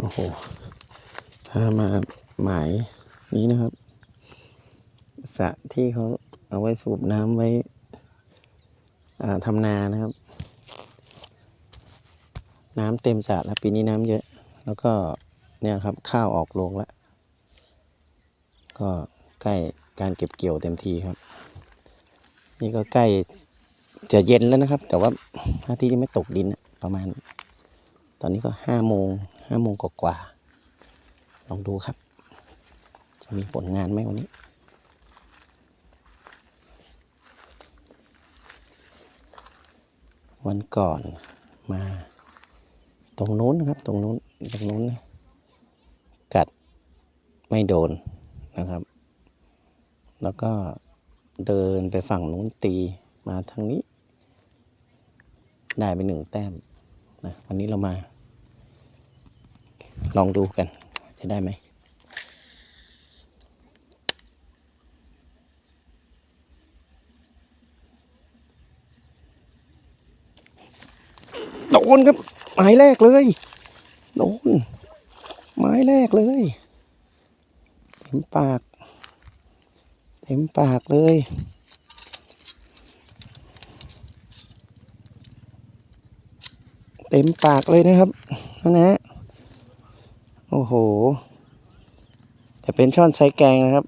โอ้โห ถ้ามาหมายนี้นะครับสระที่เขาเอาไว้สูบน้ำไว้ทำนานะครับ น้ำเต็มสระแล้วปีนี้น้ำเยอะ แล้วก็เนี่ยครับข้าวออกโรงแล้ว ก็ใกล้การเก็บเกี่ยวเต็มทีครับ นี่ก็ใกล้จะเย็นแล้วนะครับ แต่ว่าหน้าที่ที่ไม่ตกดินอะประมาณ ตอนนี้ก็ห้าโมง ห้าโมงกว่าลองดูครับ จะมีผลงานไหมวันนี้ วันก่อนมาตรงนู้นนะครับ ตรงนู้นตรงนู้นนะกัดไม่โดนนะครับ แล้วก็เดินไปฝั่งนู้นตีมาทางนี้ ได้ไปหนึ่งแต้มนะวันนี้เรามา ลองดูกัน จะได้ไหมโดนครับ หมายแรกเลย โดน หมายแรกเลย เต็มปาก เต็มปากเลยเต็มปากเลยนะครับนั่นนะ อ้โห แต่เป็นช่อนไซแกงนะครับ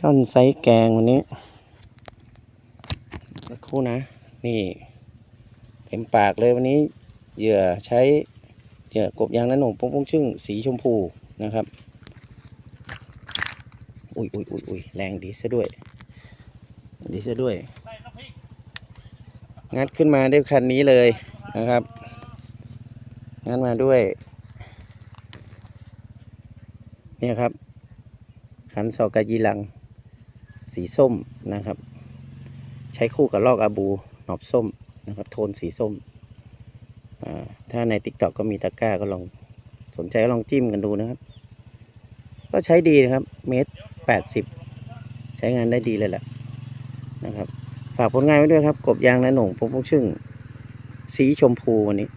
ช่อนไซแกงวันนี้สักครู่นะ นี่ เต็มปากเลยวันนี้เหยื่อใช้เหยื่อกบยางน้าหนุ่ปุ้งปุ้งชึ่งสีชมพูนะครับ อุ้ยอุ้ยอุ้ยอุ้ยแรงดีซะด้วย ดีซะด้วย งัดขึ้นมาด้วยคันนี้เลยนะครับ งัดมาด้วย เนี่ยครับ ขันซอกายีลัง สีส้มนะครับ ใช้คู่กับลอกอาบูหนอบส้มนะครับ โทนสีส้ม ถ้าใน t ิ k t o k ก็มีตะกร้าก็ลองสนใจก็ลองจิ้มกันดูนะครับ ก็ใช้ดีนะครับ เมตรแปดสิบใช้งานได้ดีเลยแหละนะครับ ฝากผลงานไว้ด้วยครับ กบยางและหน่งพงพงชึ่ง สีชมพูวันนี้